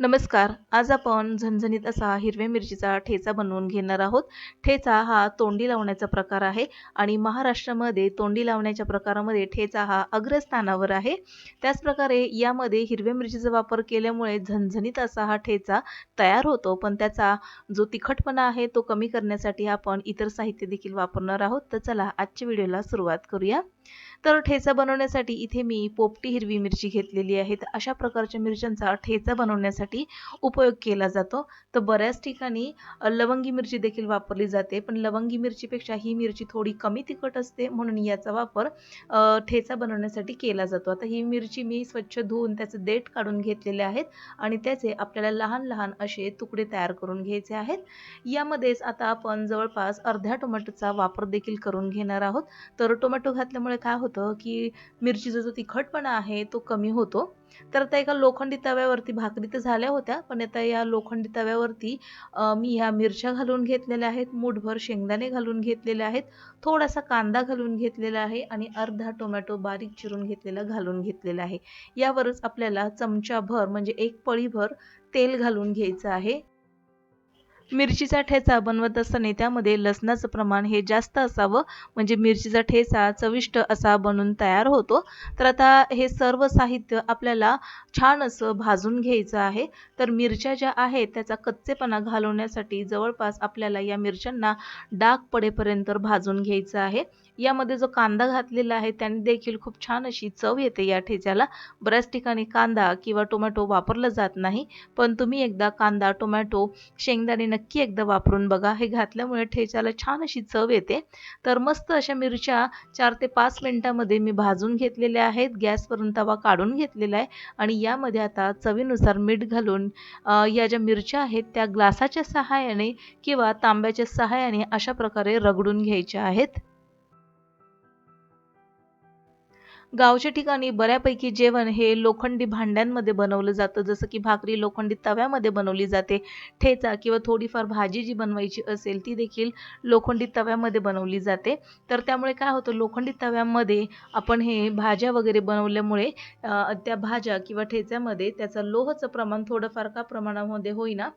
नमस्कार. आज आपण झणझणीत असा हिरव्या मिरचीचा ठेचा बनवून घेणार आहोत. ठेचा हा तोंडी लावण्याचा प्रकार आहे आणि महाराष्ट्रामध्ये तोंडी लावण्याच्या प्रकारामध्ये ठेचा हा अग्रस्थानावर आहे. त्याचप्रकारे यामध्ये हिरव्या मिरचीचा वापर केल्यामुळे झणझणीत असा हा ठेचा तयार होतो. पण त्याचा जो तिखटपणा आहे तो कमी करण्यासाठी आपण इतर साहित्य देखील वापरणार आहोत. तर चला आजच्या व्हिडिओला सुरुवात करूया. तर ठेचा बनवण्यासाठी इथे मी पोपटी हिरवी मिरची घेतलेली आहे तर अशा प्रकारच्या मिरच्यांचा ठेचा बनवण्यासाठी उपयोग केला जातो. तर बऱ्याच ठिकाणी लवंगी मिरची देखील वापरली जाते पण लवंगी मिरचीपेक्षा ही मिरची थोडी कमी तिखट असते म्हणून याचा वापर ठेचा बनवण्यासाठी केला जातो. आता ही मिरची मी स्वच्छ धुवून त्याचं देठ काढून घेतलेले आहेत आणि त्याचे आपल्याला लहान लहान असे तुकडे तयार करून घ्यायचे आहेत. यामध्येच आता आपण जवळपास अर्ध्या टोमॅटोचा वापर देखील करून घेणार आहोत. तर टोमॅटो घातल्यामुळे काय होतं होतं की मिरचीचा जो तिखटपणा आहे तो कमी होतो. तर आता एका लोखंडी तव्यावरती भाकरी तर झाल्या होत्या पण आता या लोखंडी तव्यावरती मी ह्या मिरच्या घालून घेतलेल्या आहेत मूठभर शेंगदाणे घालून घेतलेले आहेत थोडासा कांदा घालून घेतलेला आहे आणि अर्धा टोमॅटो बारीक चिरून घेतलेला घालून घेतलेला आहे. यावरच आपल्याला चमचाभर म्हणजे एक पळीभर तेल घालून घ्यायचं आहे. मिरचीचा ठेचा बनवत असताना त्यामध्ये लसणाचं प्रमाण हे जास्त असावं. म्हणजे मिरचीचा ठेचा चविष्ट असा बनून तयार होतो. तर आता हे सर्व साहित्य आपल्याला छान असं भाजून घ्यायचं आहे. तर मिरच्या ज्या आहेत त्याचा कच्चेपणा घालवण्यासाठी जवळपास आपल्याला या मिरच्यांना डाग पडेपर्यंत भाजून घ्यायचं आहे. यामध्ये जो कांदा घातलेला आहे त्याने देखील खूप छान अशी चव येते या ठेच्याला. बऱ्याच ठिकाणी कांदा किंवा टोमॅटो वापरला जात नाही पण तुम्ही एकदा कांदा टोमॅटो शेंगदाणे नक्की एकदा वापरून बघा. हे घातल्यामुळे ठेच्याला छान अशी चव येते. तर मस्त अशा मिरच्या चार ते पाच मिनटामध्ये मी भाजून घेतलेल्या आहेत. गॅसवरून तवा काढून घेतलेला आहे. आणि यामध्ये आता चवीनुसार मीठ घालून या ज्या मिरच्या आहेत त्या ग्लासाच्या सहाय्याने किंवा तांब्याच्या सहाय्याने अशा प्रकारे रगडून घ्यायच्या आहेत. गावच्या ठिकाणी बऱ्यापैकी जेवण हे लोखंडी भांड्यांमध्ये बनवलं जातं. जसं की भाकरी लोखंडी तव्यामध्ये बनवली जाते. ठेचा किंवा थोडीफार भाजी जी बनवायची असेल ती देखील लोखंडी तव्यामध्ये बनवली जाते. तर त्यामुळे काय होतं लोखंडी तव्यामध्ये आपण हे भाज्या वगैरे बनवल्यामुळे त्या भाज्या किंवा ठेच्यामध्ये त्याचं लोहचं प्रमाण थोडंफार का प्रमाणामध्ये होईना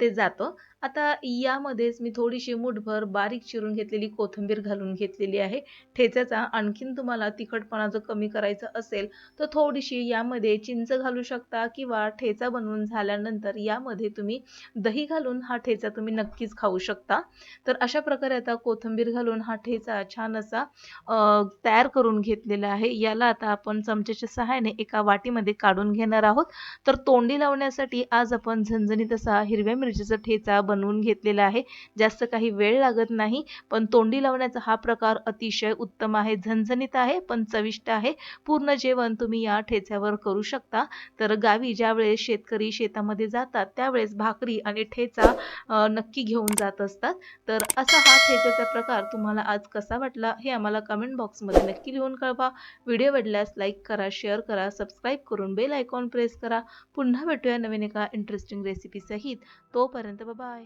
ते जातं. आता यामध्येच मी थोडीशी मुठभर बारीक चिरून घेतलेली कोथिंबीर घालून घेतलेली आहे. ठेच्याचा आणखीन तुम्हाला तिखटपणा जो जर कमी करायचं असेल तर थोडीशी यामध्ये चिंच घालू शकता किंवा ठेचा बनवून झाल्यानंतर यामध्ये तुम्ही दही घालून हा ठेचा तुम्ही नक्कीच खाऊ शकता. तर अशा प्रकारे आता कोथिंबीर घालून हा ठेचा छान असा तयार करून घेतलेला आहे. याला आता आपण चमच्याच्या सहाय्याने एका वाटीमध्ये काढून घेणार आहोत. तर तोंडी लावण्यासाठी आज आपण झणझणीत असा हिरव्या मिरचीचा ठेचा बनवून घेतलेला आहे. जास्त काही वेळ लागत नाही पण तोंडी लावण्याचा हा प्रकार अतिशय उत्तम आहे झणझणीत आहे पण चविष्ट आहे. पूर्ण जेवण तुम्ही या ठेच्यावर करू शकता. तर गावी ज्यावेळेस शेतकरी शेतामध्ये जातात त्यावेळेस भाकरी आणि ठेचा नक्की घेऊन जात असतात. तर असा हा ठेच्याचा प्रकार तुम्हाला आज कसा वाटला हे आम्हाला कमेंट बॉक्समध्ये नक्की लिहून कळवा. व्हिडिओ आवडल्यास लाईक करा शेअर करा सबस्क्राईब करून बेल आयकॉन प्रेस करा. पुन्हा भेटूया नवीन एका इंटरेस्टिंग रेसिपीसहित तोपर्यंत बाय